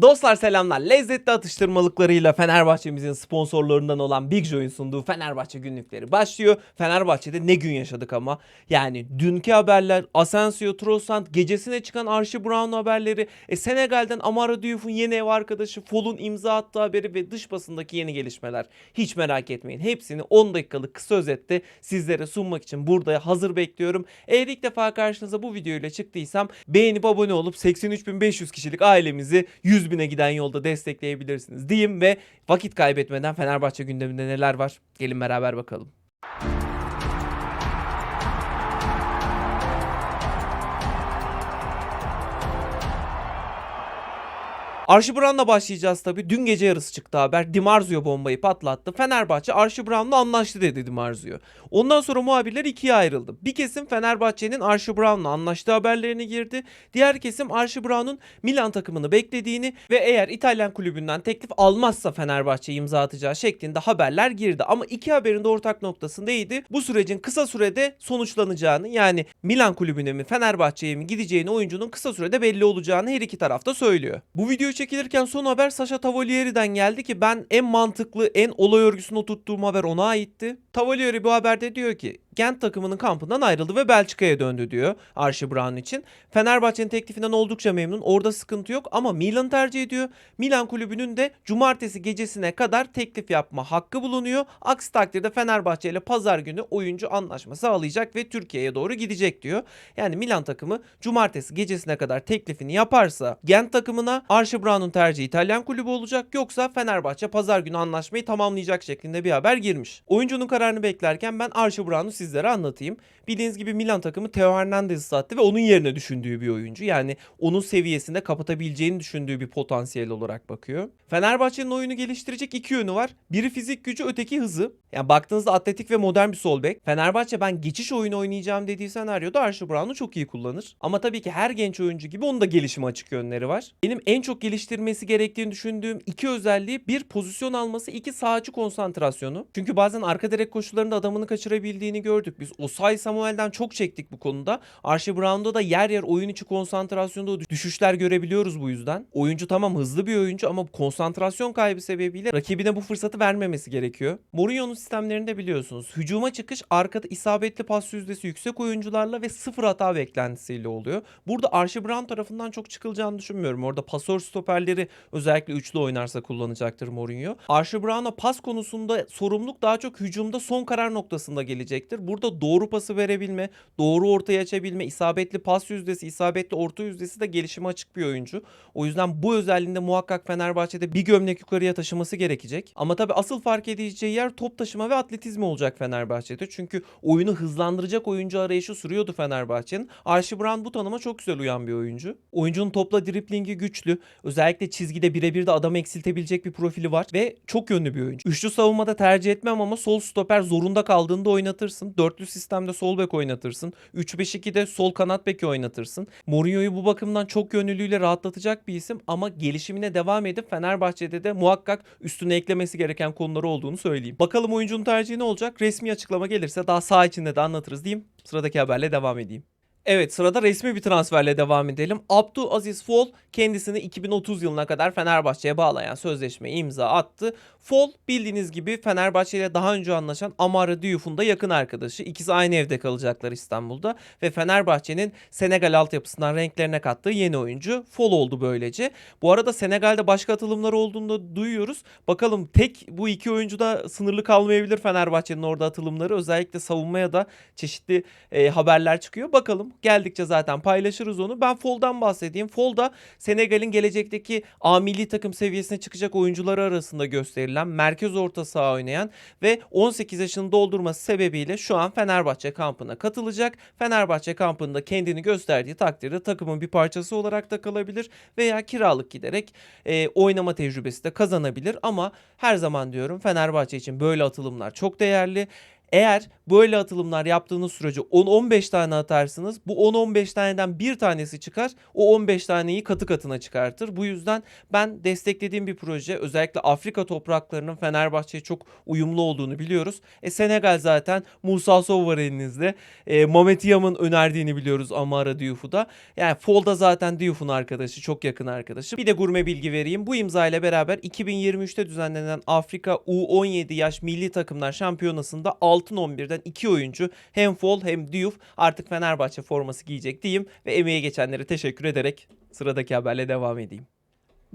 Dostlar selamlar. Lezzetli atıştırmalıklarıyla Fenerbahçe'mizin sponsorlarından olan Big Joy'un sunduğu Fenerbahçe günlükleri başlıyor. Fenerbahçe'de ne gün yaşadık ama. Yani dünkü haberler, Asensio, Trossard, gecesine çıkan Archie Brown haberleri, e, Senegal'den Amara Diouf'un yeni ev arkadaşı, Fol'un imza attığı haberi ve dış basındaki yeni gelişmeler. Hiç merak etmeyin. Hepsini 10 dakikalık kısa özette sizlere sunmak için burada hazır bekliyorum. Eğer ilk defa karşınıza bu videoyla çıktıysam beğenip abone olup 83.500 kişilik ailemizi 100 bine giden yolda destekleyebilirsiniz diyeyim ve vakit kaybetmeden Fenerbahçe gündeminde neler var gelin beraber bakalım. Archie Brown'la başlayacağız tabii. Dün gece yarısı çıktı haber. Di Marzio bombayı patlattı. Fenerbahçe Archie Brown'la anlaştı dedi Di Marzio. Ondan sonra muhabirler ikiye ayrıldı. Bir kesim Fenerbahçe'nin Archie Brown'la anlaştığı haberlerini girdi. Diğer kesim Archie Brown'un Milan takımını beklediğini ve eğer İtalyan kulübünden teklif almazsa Fenerbahçe imza atacağı şeklinde haberler girdi. Ama iki haberin de ortak noktası neydi? Bu sürecin kısa sürede sonuçlanacağını yani Milan kulübüne mi Fenerbahçe'ye mi gideceğini oyuncunun kısa sürede belli olacağını her iki tarafta söylüyor. Bu videoyu çekilirken son haber Sasha Tavolieri'den geldi ki ben en mantıklı, en olay örgüsünü oturttuğum haber ona aitti. Tavolieri bu haberde diyor ki Gent takımının kampından ayrıldı ve Belçika'ya döndü diyor Archie Brown için. Fenerbahçe'nin teklifinden oldukça memnun. Orada sıkıntı yok ama Milan tercih ediyor. Milan kulübünün de cumartesi gecesine kadar teklif yapma hakkı bulunuyor. Aksi takdirde Fenerbahçe ile pazar günü oyuncu anlaşma sağlayacak ve Türkiye'ye doğru gidecek diyor. Yani Milan takımı cumartesi gecesine kadar teklifini yaparsa Gent takımına Archie Brown'un tercihi İtalyan kulübü olacak yoksa Fenerbahçe pazar günü anlaşmayı tamamlayacak şeklinde bir haber girmiş. Oyuncunun kararını beklerken ben Archie Brown'u sizlere anlatayım. Bildiğiniz gibi Milan takımı Theo Hernandez'i sattı ve onun yerine düşündüğü bir oyuncu. Yani onun seviyesinde kapatabileceğini düşündüğü bir potansiyel olarak bakıyor. Fenerbahçe'nin oyunu geliştirecek iki yönü var. Biri fizik gücü, öteki hızı. Yani baktığınızda atletik ve modern bir sol bek. Fenerbahçe ben geçiş oyunu oynayacağım dediği senaryoda Archie Brown'u çok iyi kullanır. Ama tabii ki her genç oyuncu gibi onun da gelişime açık yönleri var. Benim en çok geliştirmesi gerektiğini düşündüğüm iki özelliği bir pozisyon alması, iki sağcı konsantrasyonu. Çünkü bazen arka direk koşularında adamını kaçırabildiğini gördük. Biz Osay Samuel'den çok çektik bu konuda. Archie Brown'da da yer yer oyun içi konsantrasyonda düşüşler görebiliyoruz bu yüzden. Oyuncu tamam hızlı bir oyuncu ama konsantrasyon kaybı sebebiyle rakibine bu fırsatı vermemesi gerekiyor. Mourinho'nun sistemlerinde biliyorsunuz. Hücuma çıkış arkada isabetli pas yüzdesi yüksek oyuncularla ve sıfır hata beklentisiyle oluyor. Burada Archie Brown tarafından çok çıkılacağını düşünmüyorum. Orada pasör stoperleri özellikle üçlü oynarsa kullanacaktır Mourinho. Archie Brown'a pas konusunda sorumluluk daha çok hücumda son karar noktasında gelecektir. Burada doğru pası verebilme, doğru ortaya açabilme, isabetli pas yüzdesi, isabetli orta yüzdesi de gelişime açık bir oyuncu. O yüzden bu özelliğinde muhakkak Fenerbahçe'de bir gömlek yukarıya taşıması gerekecek. Ama tabii asıl fark edeceği yer top taşıma ve atletizmi olacak Fenerbahçe'de. Çünkü oyunu hızlandıracak oyuncu arayışı sürüyordu Fenerbahçe'nin. Archie Brown bu tanıma çok güzel uyan bir oyuncu. Oyuncunun topla driplingi güçlü. Özellikle çizgide birebir de adamı eksiltebilecek bir profili var ve çok yönlü bir oyuncu. Üçlü savunmada tercih etmem ama sol stoper zorunda kaldığında oynatırsın. Dörtlü sistemde sol bek oynatırsın. 3-5-2'de sol kanat beki oynatırsın. Mourinho'yu bu bakımdan çok yönlülüğüyle rahatlatacak bir isim ama gelişimine devam edip Fenerbahçe'de de muhakkak üstüne eklemesi gereken konuları olduğunu söyleyeyim. Bakalım oyuncunun tercihi ne olacak? Resmi açıklama gelirse daha sağ içinde de anlatırız diyeyim. Sıradaki haberle devam edeyim. Evet sırada resmi bir transferle devam edelim. Abdu Aziz Fol kendisini 2030 yılına kadar Fenerbahçe'ye bağlayan sözleşmeyi imza attı. Fol bildiğiniz gibi Fenerbahçe ile daha önce anlaşan Amara Diouf'un da yakın arkadaşı. İkisi aynı evde kalacaklar İstanbul'da ve Fenerbahçe'nin Senegal altyapısından renklerine kattığı yeni oyuncu Fol oldu böylece. Bu arada Senegal'de başka atılımlar olduğunu da duyuyoruz. Bakalım tek bu iki oyuncuda sınırlı kalmayabilir Fenerbahçe'nin orada atılımları. Özellikle savunmaya da çeşitli e, haberler çıkıyor. Bakalım geldikçe zaten paylaşırız onu. Ben Fol'dan bahsedeyim. Fol da Senegal'in gelecekteki A milli takım seviyesine çıkacak oyuncuları arasında gösterilen merkez orta saha oynayan ve 18 yaşını doldurması sebebiyle şu an Fenerbahçe kampına katılacak. Fenerbahçe kampında kendini gösterdiği takdirde takımın bir parçası olarak da kalabilir veya kiralık giderek e, oynama tecrübesi de kazanabilir ama her zaman diyorum Fenerbahçe için böyle atılımlar çok değerli. Eğer böyle atılımlar yaptığınız sürece 10-15 tane atarsınız. Bu 10-15 taneden bir tanesi çıkar. O 15 taneyi katı katına çıkartır. Bu yüzden ben desteklediğim bir proje. Özellikle Afrika topraklarının Fenerbahçe'ye çok uyumlu olduğunu biliyoruz. E Senegal zaten Musa Sow var elinizde. E, Mehmet Yam'ın önerdiğini biliyoruz Amara Diouf'u. Yani Folda zaten Diouf'un arkadaşı. Çok yakın arkadaşı. Bir de gurme bilgi vereyim. Bu imza ile beraber 2023'te düzenlenen Afrika U17 yaş milli takımlar şampiyonasında altın 11'den iki oyuncu hem Fol hem Diouf artık Fenerbahçe forması giyecek diyeyim ve emeğe geçenlere teşekkür ederek sıradaki haberle devam edeyim.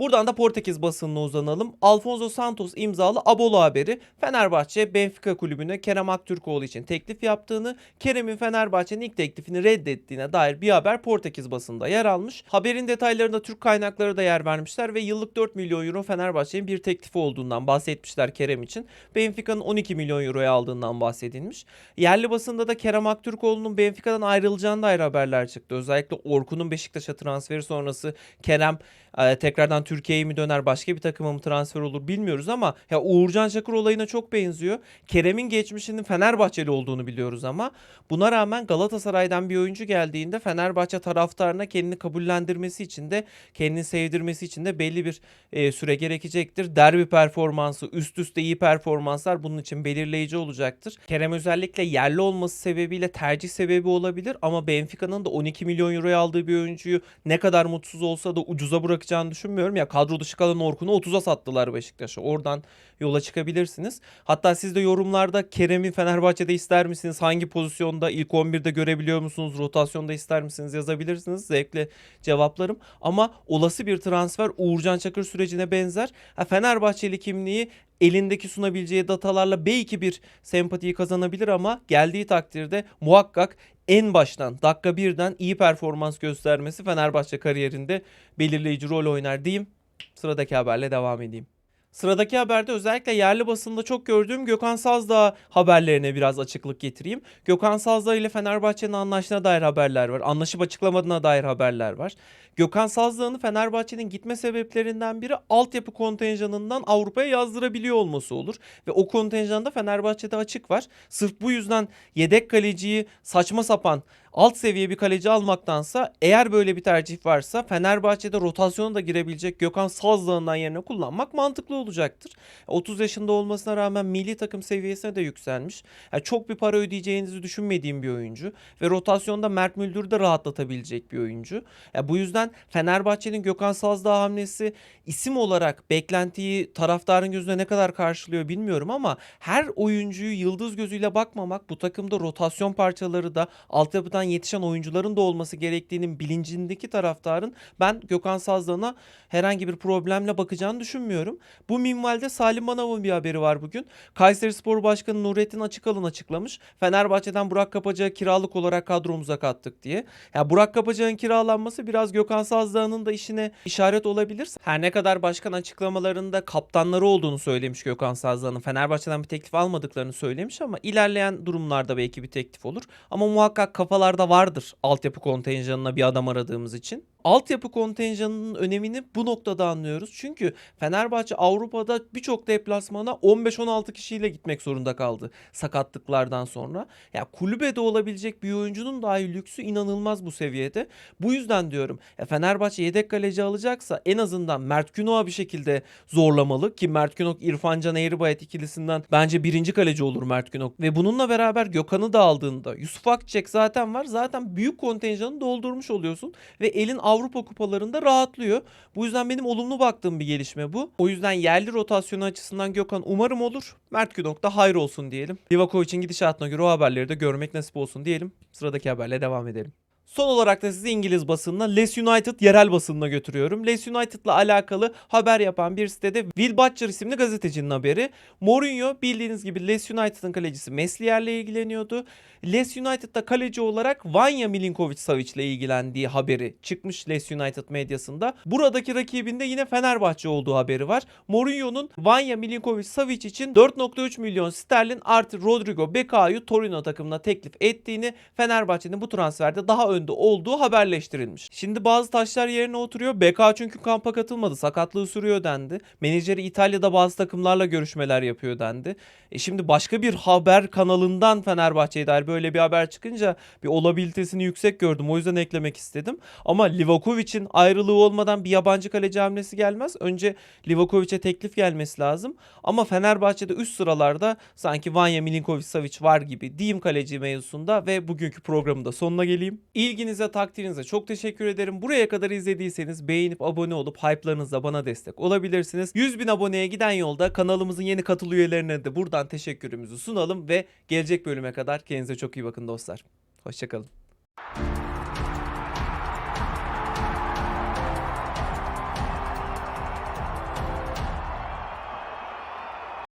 Buradan da Portekiz basınına uzanalım. Alfonso Santos imzalı Abolo haberi Fenerbahçe Benfica kulübüne Kerem Aktürkoğlu için teklif yaptığını, Kerem'in Fenerbahçe'nin ilk teklifini reddettiğine dair bir haber Portekiz basında yer almış. Haberin detaylarında Türk kaynakları da yer vermişler ve yıllık 4 milyon euro Fenerbahçe'nin bir teklifi olduğundan bahsetmişler Kerem için. Benfica'nın 12 milyon euroya aldığından bahsedilmiş. Yerli basında da Kerem Aktürkoğlu'nun Benfica'dan ayrılacağına dair haberler çıktı. Özellikle Orkun'un Beşiktaş'a transferi sonrası Kerem e, tekrardan Türkiye'ye mi döner başka bir takıma mı transfer olur bilmiyoruz ama ya Uğurcan Çakır olayına çok benziyor. Kerem'in geçmişinin Fenerbahçeli olduğunu biliyoruz ama buna rağmen Galatasaray'dan bir oyuncu geldiğinde Fenerbahçe taraftarına kendini kabullendirmesi için de kendini sevdirmesi için de belli bir e, süre gerekecektir. Derbi performansı, üst üste iyi performanslar bunun için belirleyici olacaktır. Kerem özellikle yerli olması sebebiyle tercih sebebi olabilir ama Benfica'nın da 12 milyon euroya aldığı bir oyuncuyu ne kadar mutsuz olsa da ucuza bırakacağını düşünmüyorum. Ya kadro dışı kalan Orkun'u 30'a sattılar Beşiktaş'a. Oradan yola çıkabilirsiniz. Hatta siz de yorumlarda Kerem'i Fenerbahçe'de ister misiniz? Hangi pozisyonda ilk 11'de görebiliyor musunuz? Rotasyonda ister misiniz? Yazabilirsiniz. Zevkle cevaplarım. Ama olası bir transfer Uğurcan Çakır sürecine benzer. Ha, Fenerbahçeli kimliği elindeki sunabileceği datalarla belki bir sempatiyi kazanabilir ama geldiği takdirde muhakkak en baştan dakika birden iyi performans göstermesi Fenerbahçe kariyerinde belirleyici rol oynar diyeyim. Sıradaki haberle devam edeyim. Sıradaki haberde özellikle yerli basında çok gördüğüm Gökhan Sazdağ haberlerine biraz açıklık getireyim. Gökhan Sazdağ ile Fenerbahçe'nin anlaştığına dair haberler var. Anlaşıp açıklamadığına dair haberler var. Gökhan Sazdağ'ın Fenerbahçe'nin gitme sebeplerinden biri altyapı kontenjanından Avrupa'ya yazdırabiliyor olması olur. Ve o kontenjanda Fenerbahçe'de açık var. Sırf bu yüzden yedek kaleciyi saçma sapan alt seviye bir kaleci almaktansa eğer böyle bir tercih varsa Fenerbahçe'de rotasyona da girebilecek Gökhan Sazdağ'ından yerine kullanmak mantıklı olacaktır. 30 yaşında olmasına rağmen milli takım seviyesine de yükselmiş. Yani çok bir para ödeyeceğinizi düşünmediğim bir oyuncu ve rotasyonda Mert Müldür'ü de rahatlatabilecek bir oyuncu. Yani bu yüzden Fenerbahçe'nin Gökhan Sazdağ hamlesi isim olarak beklentiyi taraftarın gözüne ne kadar karşılıyor bilmiyorum ama her oyuncuyu yıldız gözüyle bakmamak bu takımda rotasyon parçaları da altyapıdan yetişen oyuncuların da olması gerektiğinin bilincindeki taraftarın ben Gökhan Sazdağ'ına herhangi bir problemle bakacağını düşünmüyorum. Bu minvalde Salim Manav'ın bir haberi var bugün. Kayseri Spor Başkanı Nurettin Açıkalın açıklamış. Fenerbahçe'den Burak Kapacak'ı kiralık olarak kadromuza kattık diye. Ya Burak Kapacak'ın kiralanması biraz Gökhan Sazdağ'ın da işine işaret olabilir. Her ne kadar başkan açıklamalarında kaptanları olduğunu söylemiş Gökhan Sazdağ'ın. Fenerbahçe'den bir teklif almadıklarını söylemiş ama ilerleyen durumlarda belki bir teklif olur. Ama muhakkak kafalarda vardır altyapı kontenjanına bir adam aradığımız için. Altyapı kontenjanının önemini bu noktada anlıyoruz. Çünkü Fenerbahçe Avrupa'da birçok deplasmana 15-16 kişiyle gitmek zorunda kaldı sakatlıklardan sonra. Ya kulübede olabilecek bir oyuncunun dahi lüksü inanılmaz bu seviyede. Bu yüzden diyorum ya Fenerbahçe yedek kaleci alacaksa en azından Mert Günok'a bir şekilde zorlamalı ki Mert Günok İrfan Can Eğribayat ikilisinden bence birinci kaleci olur Mert Günok. Ve bununla beraber Gökhan'ı da aldığında Yusuf Akçek zaten var. Zaten büyük kontenjanı doldurmuş oluyorsun ve elin Avrupa kupalarında rahatlıyor. Bu yüzden benim olumlu baktığım bir gelişme bu. O yüzden yerli rotasyonu açısından Gökhan umarım olur. Mert Günok da hayır olsun diyelim. Livakovic'in gidişatına göre o haberleri de görmek nasip olsun diyelim. Sıradaki haberle devam edelim. Son olarak da sizi İngiliz basınına Leeds United yerel basınına götürüyorum. Leeds United'la alakalı haber yapan bir sitede Will Butcher isimli gazetecinin haberi. Mourinho bildiğiniz gibi Leeds United'ın kalecisi Meslier'le ilgileniyordu. Leeds United'da kaleci olarak Vanya Milinkovic Savic'le ilgilendiği haberi çıkmış Leeds United medyasında. Buradaki rakibinde yine Fenerbahçe olduğu haberi var. Mourinho'nun Vanya Milinkovic Savic için 4.3 milyon sterlin artı Rodrigo Becao Torino takımına teklif ettiğini Fenerbahçe'nin bu transferde daha ön yönde olduğu haberleştirilmiş. Şimdi bazı taşlar yerine oturuyor. BK çünkü kampa katılmadı. Sakatlığı sürüyor dendi. Menajeri İtalya'da bazı takımlarla görüşmeler yapıyor dendi. E şimdi başka bir haber kanalından Fenerbahçe'ye dair böyle bir haber çıkınca bir olabilitesini yüksek gördüm. O yüzden eklemek istedim. Ama Livakovic'in ayrılığı olmadan bir yabancı kaleci hamlesi gelmez. Önce Livakovic'e teklif gelmesi lazım. Ama Fenerbahçe'de üst sıralarda sanki Vanya Milinkovic Savic var gibi diyeyim kaleci mevzusunda ve bugünkü programın da sonuna geleyim. İlginize takdirinize çok teşekkür ederim. Buraya kadar izlediyseniz beğenip abone olup hype'larınızla bana destek olabilirsiniz. 100 bin aboneye giden yolda kanalımızın yeni katıl üyelerine de buradan teşekkürümüzü sunalım ve gelecek bölüme kadar kendinize çok iyi bakın dostlar. Hoşçakalın.